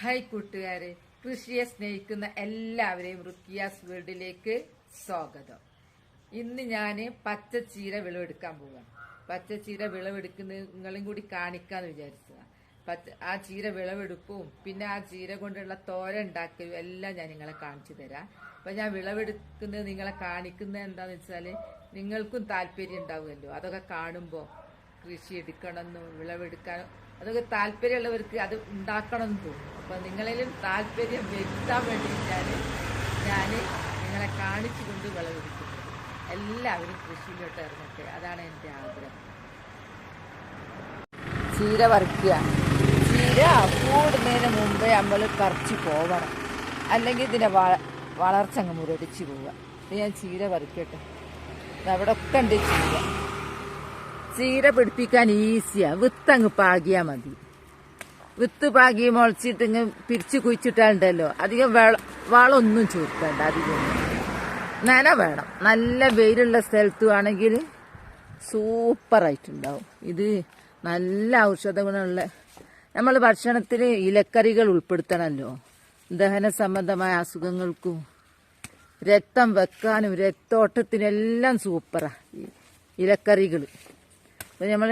Hi കൂട്ടുകാരെ കൃഷിയെ സ്നേഹിക്കുന്ന എല്ലാവരെയും റുക്കിയാസ് വേൾഡിലേക്ക് സ്വാഗതം. ഇന്ന് ഞാൻ പച്ചച്ചീര വിളവെടുക്കാൻ പോവാണ്. പച്ചച്ചീര വിളവെടുക്കുന്ന നിങ്ങളും കൂടി കാണിക്കാന്ന് വിചാരിച്ചതാണ് ആ ചീര വിളവെടുപ്പും പിന്നെ ആ ചീര കൊണ്ടുള്ള തോര ഉണ്ടാക്കലും എല്ലാം ഞാൻ നിങ്ങളെ കാണിച്ചു തരാം. അപ്പൊ ഞാൻ വിളവെടുക്കുന്നത് നിങ്ങളെ കാണിക്കുന്നത് എന്താന്ന് വെച്ചാൽ നിങ്ങൾക്കും താല്പര്യം ഉണ്ടാവുമല്ലോ. അതൊക്കെ കാണുമ്പോൾ കൃഷി എടുക്കണമെന്നും വിളവെടുക്കാനും അതൊക്കെ താല്പര്യമുള്ളവർക്ക് അത് ഉണ്ടാക്കണം എന്ന് തോന്നും അപ്പൊ നിങ്ങളിലും താല്പര്യം വരുത്താൻ വേണ്ടിയിട്ടാണ് ഞാൻ നിങ്ങളെ കാണിച്ചു കൊണ്ട് വിളവെടുക്കുന്നത്. എല്ലാവരും കൃഷിയിലോട്ട് ഇറങ്ങട്ടെ. അതാണ് എന്റെ ആഗ്രഹം. ചീര പറിക്കുക ചീര കൂടുന്നതിന് മുമ്പേ നമ്മൾ പറിച്ചു പോവണം. അല്ലെങ്കിൽ ഇതിന്റെ വളർച്ച അങ്ങ് മുരടിച്ച് പോവുക. ഞാൻ ചീര വറുക്കട്ടെ. അവിടെ ഒക്കെ ഉണ്ട് ചീര. ചീര പിടിപ്പിക്കാൻ ഈസിയാ. വിത്തങ്ങ് പാകിയാ മതി. വിത്ത് പാകി മുളച്ചിട്ട് ഇങ്ങ് പിരിച്ച് കുഴിച്ചിട്ടാണ്ടല്ലോ. അധികം വെള വളമൊന്നും ചേർക്കണ്ട അധികം. നന വേണം. നല്ല വെയിലുള്ള സ്ഥലത്ത് ആണെങ്കിൽ സൂപ്പറായിട്ടുണ്ടാവും. ഇത് നല്ല ഔഷധ ഗുണമുള്ള നമ്മൾ ഭക്ഷണത്തിൽ ഇലക്കറികൾ ഉൾപ്പെടുത്തണമല്ലോ ദഹന സംബന്ധമായ അസുഖങ്ങൾക്കും രക്തം വെക്കാനും രക്തോട്ടത്തിനെല്ലാം സൂപ്പറാണ് ഇലക്കറികൾ അപ്പം നമ്മൾ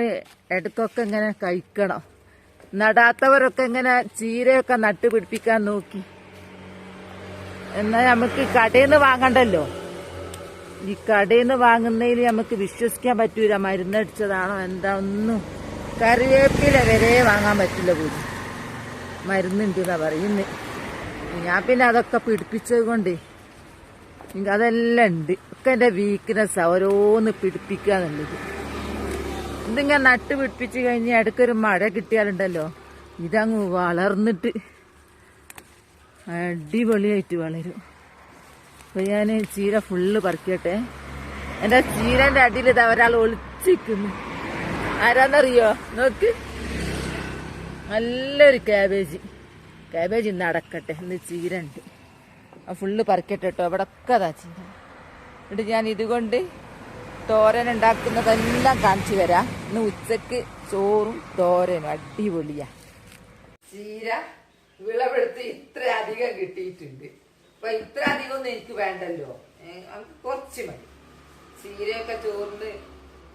ഇടയ്ക്കൊക്കെ ഇങ്ങനെ കഴിക്കണം. നടാത്തവരൊക്കെ ഇങ്ങനെ ചീരയൊക്കെ നട്ട് പിടിപ്പിക്കാൻ നോക്കി. എന്നാൽ നമുക്ക് കടയിൽ നിന്ന് വാങ്ങണ്ടല്ലോ? ഈ കടയിൽ നിന്ന് വാങ്ങുന്നതിൽ നമുക്ക് വിശ്വസിക്കാൻ പറ്റൂല. മരുന്നടിച്ചതാണോ എന്താ ഒന്നും. കറിവേപ്പില വരെ വാങ്ങാൻ പറ്റില്ല പോലും മരുന്നുണ്ട് എന്നാ പറയുന്നത് ഞാൻ പിന്നെ അതൊക്കെ പിടിപ്പിച്ചത് കൊണ്ട് എനിക്ക് അതെല്ലാം ഉണ്ട്. ഒക്കെ എന്റെ വീക്ക്നെസ്സാണ് ഓരോന്ന് പിടിപ്പിക്കുക എന്നുള്ളത് ഇതിങ്ങനെ നട്ട് പിടിപ്പിച്ച് കഴിഞ്ഞ് ഇടയ്ക്കൊരു മഴ കിട്ടിയാലുണ്ടല്ലോ. ഇതങ്ങ് വളർന്നിട്ട് അടിപൊളിയായിട്ട് വളരും. അപ്പൊ ഞാൻ ചീര ഫുള്ള് പറിക്കട്ടെ. എന്റെ ചീരന്റെ അടിയിൽ ഇത് ഒരാൾ ഒളിച്ചിരിക്കുന്നു. ആരാന്നറിയോ? നോക്ക്. നല്ലൊരു കാബേജ് കാബേജ് ഇന്ന് അടക്കട്ടെ. ഇന്ന് ചീര ഉണ്ട്. ആ ഫുള്ള് പറിക്കട്ടെ കേട്ടോ അവിടെ ഒക്കെ അതാ ചീര. എന്നിട്ട് ഞാൻ ഇതുകൊണ്ട് തോരൻ ഉണ്ടാക്കുന്നതെല്ലാം കാണിച്ചു തരാം. ഇന്ന് ഉച്ചയ്ക്ക് ചോറും തോരനും അടിപൊളിയാ. ചീര വിളവെടുത്ത് ഇത്ര അധികം കിട്ടിയിട്ടുണ്ട്. അപ്പൊ ഇത്ര അധികം ഒന്നും എനിക്ക് വേണ്ടല്ലോ. നമുക്ക് കുറച്ച് മതി. ചീരയൊക്കെ ചോറിന്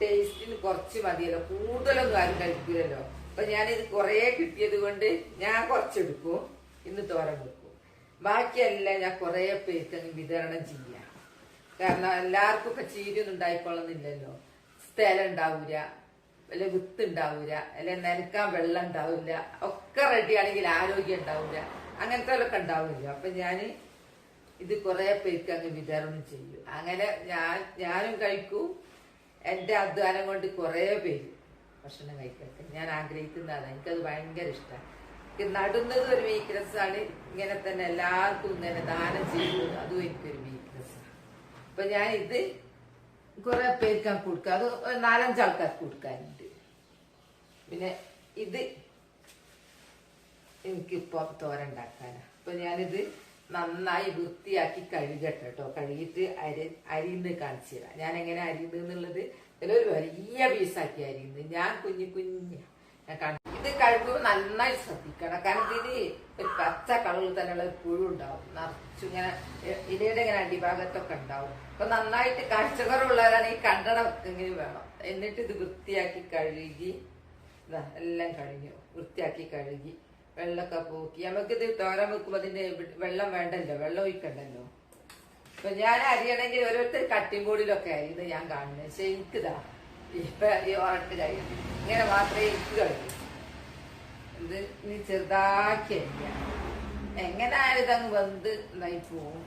ടേസ്റ്റിന് കുറച്ച് മതിയല്ലോ. കൂടുതലൊന്നും ആരും കഴിക്കില്ലല്ലോ അപ്പൊ ഞാനിത് കുറേ കിട്ടിയത് കൊണ്ട് ഞാൻ കുറച്ചെടുക്കും. ഇന്ന് തോരൻ വെക്കും. ബാക്കിയെല്ലാം ഞാൻ കുറേ പേർക്ക് വിതരണം ചെയ്യാം. കാരണം എല്ലാവർക്കും ഒക്കെ ചീരയൊന്നും ഉണ്ടായിക്കൊള്ളുന്നില്ലല്ലോ സ്ഥലം ഉണ്ടാവൂല. വല്ല വിത്ത് ഉണ്ടാവൂല അല്ലെ നനക്കാൻ വെള്ളം ഉണ്ടാവില്ല ഒക്കെ റെഡിയാണെങ്കിൽ ആരോഗ്യം ഉണ്ടാവില്ല അങ്ങനത്തെ ഉണ്ടാവില്ല. അപ്പൊ ഞാൻ ഇത് കുറെ പേർക്ക് അങ്ങ് വിതരണം ചെയ്യും. അങ്ങനെ ഞാൻ ഞാനും കഴിക്കും എന്റെ അധ്വാനം കൊണ്ട് കുറെ പേര് ഭക്ഷണം കഴിക്കട്ടെ ഞാൻ ആഗ്രഹിക്കുന്നതാണ് എനിക്കത് ഭയങ്കര ഇഷ്ടമാണ്. നടുന്നത് ഒരു വീക്ക്നെസ് ആണ് ഇങ്ങനെ തന്നെ എല്ലാവർക്കും ഇങ്ങനെ ദാനം ചെയ്യുന്നത് അതും എനിക്കൊരു വീക്ക്നെസ് ആണ്. അപ്പൊ ഞാൻ ഇത് കുറെ പേർക്ക് അങ്ങ് കൊടുക്കാം. അത് നാലഞ്ചാൾക്കാർക്ക് കൊടുക്കാനുണ്ട് പിന്നെ ഇത് എനിക്കിപ്പോ തോര ഉണ്ടാക്കാനാ അപ്പൊ ഞാനിത് നന്നായി വൃത്തിയാക്കി കഴുകട്ടെ കേട്ടോ കഴുകിയിട്ട് അരി അരിന്ന് കാണിച്ചു തരാം. ഞാൻ എങ്ങനെ അരിയുന്നത് എന്നുള്ളത് ഒരു വലിയ പീസാക്കി അരിയുന്നത്. ഞാൻ കുഞ്ഞു കുഞ്ഞ ഞാൻ കാണി ഇത് കഴുകുമ്പോൾ നന്നായി ശ്രദ്ധിക്കണം. കാരണം ഇതിന് ഒരു പച്ച കളറിൽ തന്നെയുള്ള ഒരു പുഴു ഉണ്ടാവും. നിറച്ചു ഇങ്ങനെ ഇലയുടെ ഇങ്ങനെ അടിഭാഗത്തൊക്കെ ഉണ്ടാവും. അപ്പൊ നന്നായിട്ട് കാഴ്ചക്കുറവുള്ളവരാണ് ഈ കണ്ടണം ഇങ്ങനെ വേണം. എന്നിട്ട് ഇത് വൃത്തിയാക്കി കഴുകി എല്ലാം കഴുകി വൃത്തിയാക്കി കഴുകി വെള്ളമൊക്കെ പൂക്കി. നമുക്കിത് തോരൻ വെക്കുമ്പോൾ അതിന്റെ വെള്ളം വേണ്ടല്ലോ വെള്ളം ഒഴിക്കണ്ടല്ലോ. ഇപ്പൊ ഞാൻ അരിയണമെങ്കിൽ ഓരോരുത്തർ കട്ടിമ്പൂടിലൊക്കെ ഇത് ഞാൻ കാണുന്നത്. പക്ഷെ എനിക്കിതാ ഇപ്പൊ ഈ ഓർട്ട് കഴിയും ഇങ്ങനെ മാത്രമേ എനിക്ക് കഴിയൂ ഇത് ഇനി ചെറുതാക്കി അരിയാം. എങ്ങനെ ആയാലും ഇതങ്ങ് വെന്ത് നന്നായി പോവും?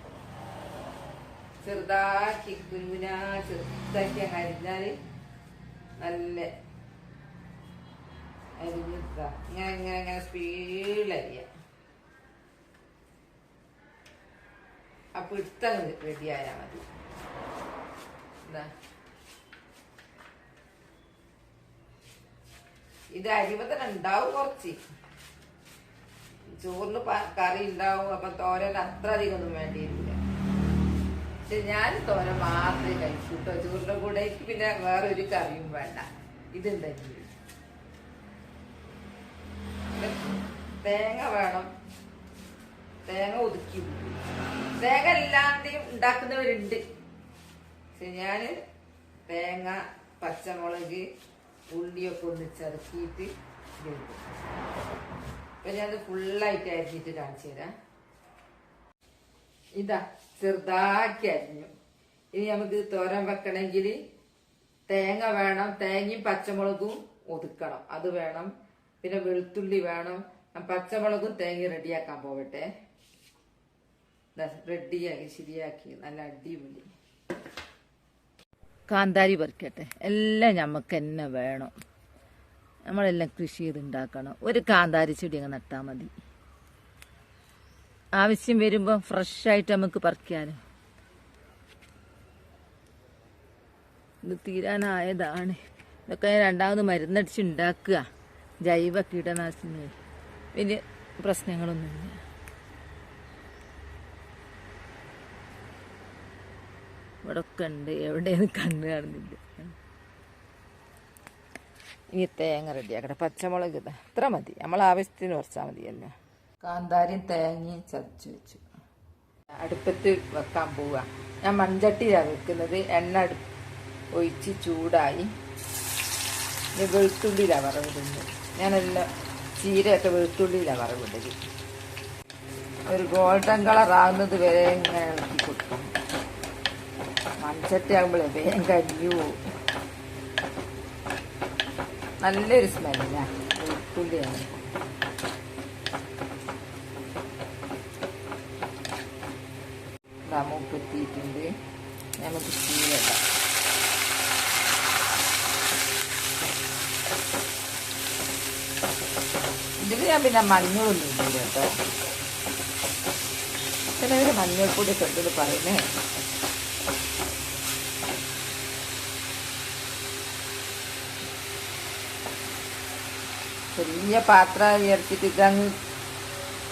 ചെറുതാക്കി കുഞ്ഞുനാ ചെറുതാക്കി അങ്ങ് അരിഞ്ഞാൽ നല്ല അരിഞ്ഞിട്ടാ ഇങ്ങനെ ഇങ്ങനെ ഇങ്ങനെ സ്പീഡിൽ അരിയാം. അപ്പൊ ഇട്ടങ്ങ് റെഡിയായാ മതി. ഇതാ. തന്നെ ഉണ്ടാവും കുറച്ച്. ചോറിന് കറി ഉണ്ടാവും അപ്പൊ തോരൻ അത്ര അധികം ഒന്നും വേണ്ടിയില്ല പക്ഷെ ഞാൻ തോരൻ മാത്രമേ കഴിക്കൂ ചോറിന്റെ കൂടെ പിന്നെ വേറൊരു കറിയും വേണ്ട. ഇതുണ്ടെങ്കിൽ. തേങ്ങ വേണം. തേങ്ങ ഒതുക്കി. തേങ്ങ ഇല്ലാതെയും ഉണ്ടാക്കുന്നവരുണ്ട്. ഞാൻ തേങ്ങ പച്ചമുളക് ഉള്ളിയൊക്കെ ഒന്ന് ചതുക്കിയിട്ട് ഇപ്പൊ ഞാൻ ഞാനത് ഫുള്ളായിട്ട് അരിഞ്ഞിട്ട് കാണിച്ചു തരാം. ഇതാ ചെറുതാക്കി അരിഞ്ഞു. ഇനി നമുക്ക് തോരൻ വെക്കണമെങ്കിൽ തേങ്ങ വേണം. തേങ്ങയും പച്ചമുളകും ഒതുക്കണം. അത് വേണം. പിന്നെ വെളുത്തുള്ളി വേണം. ഞാൻ പച്ചമുളകും തേങ്ങയും റെഡിയാക്കാൻ പോവട്ടെ റെഡിയാക്കി ശരിയാക്കി. നല്ല അടിപൊളി. കാന്താരി പറിക്കട്ടെ. എല്ലാം നമുക്ക് തന്നെ വേണം. നമ്മളെല്ലാം കൃഷി ചെയ്ത് ഉണ്ടാക്കണം. ഒരു കാന്താരി ചെടി അങ്ങ് നട്ടാൽ മതി. ആവശ്യം വരുമ്പോൾ ഫ്രഷായിട്ട് നമുക്ക് പറിക്കാനും. ഇത് തീരാനായതാണ്. ഇതൊക്കെ രണ്ടാമത് മരുന്നടിച്ച് ഉണ്ടാക്കുക. ജൈവ കീടനാശിനി വലിയ പ്രശ്നങ്ങളൊന്നുമില്ല. ഇവിടെ ഒക്കെ ഉണ്ട്. എവിടെയെന്ന് കണ്ണ് കാണുന്നില്ല. ഇനി തേങ്ങ റെഡിയാക്കട്ടെ. പച്ചമുളക് ഇതാ. ഇത്ര മതി. നമ്മൾ ആവശ്യത്തിന് കുറച്ചാൽ മതിയല്ലോ. കാന്താരിയും തേങ്ങയും ചതച്ച് വെച്ചു. അടുപ്പത്ത് വെക്കാൻ പോവുക ഞാൻ മൺചട്ടിയിലാണ് വെക്കുന്നത്. എണ്ണ അടു ഒഴിച്ച് ചൂടായി. വെളുത്തുള്ളിയിലാണ് വറവിടുന്നത്. ഞാനെല്ലാം ചീരയൊക്കെ വെളുത്തുള്ളിയിലാണ് വറവിട്ടത്. ഒരു ഗോൾഡൻ കളർ ആകുന്നത് വരെ ഇങ്ങനെ ഇളക്കി കൊടുക്കും. മൺചട്ടി ആകുമ്പോഴേ വേഗം കഴിയൂ നല്ലൊരു സ്മെല്ല വെളുത്തുള്ളിയാണ്. മൂപ്പെത്തിയിട്ടുണ്ട്. നമുക്ക് ചീരടാം ഇതിൽ ഞാൻ പിന്നെ മഞ്ഞളൊന്നും ഇല്ല കേട്ടോ. ചിലവര് മഞ്ഞൾപ്പൊടി ഉണ്ടെന്ന് പറയുന്നേ. വലിയ പാത്രം ഉയർത്തിട്ട് ഇതങ്ങ്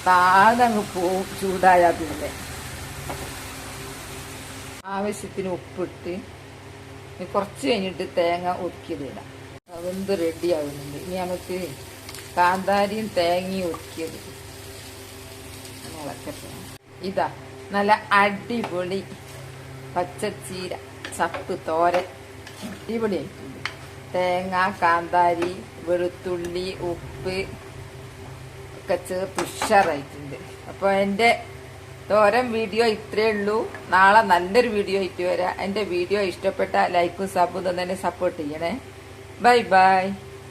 താഴങ്ങ് പോവും ചൂടായാൽ പിന്നെ. ആവശ്യത്തിന് ഉപ്പിട്ട് കുറച്ച് കഴിഞ്ഞിട്ട് തേങ്ങ ഒതുക്കിയതിടാം അതെന്ത് റെഡി ആവുന്നുണ്ട്. ഇനി നമുക്ക് കാന്താരിയും തേങ്ങയും ഒതുക്കിയത് ഇതാ നല്ല അടിപൊളി പച്ചച്ചീര ചപ്പ് തോരൻ. അടിപൊളിയായിട്ടുണ്ട് തേങ്ങ കാന്താരി വെളുത്തുള്ളി ഉപ്പ് ഒക്കെ ചേർത്ത് ഉഷാറായിട്ടുണ്ട്. അപ്പോൾ എന്റെ തോരൻ വീഡിയോ ഇത്രയേ ഉള്ളൂ. നാളെ നല്ലൊരു വീഡിയോ ആയിട്ട് വരാം. എന്റെ വീഡിയോ ഇഷ്ടപ്പെട്ട ലൈക്കും സബും തന്നെ സപ്പോർട്ട് ചെയ്യണേ. Bye bye.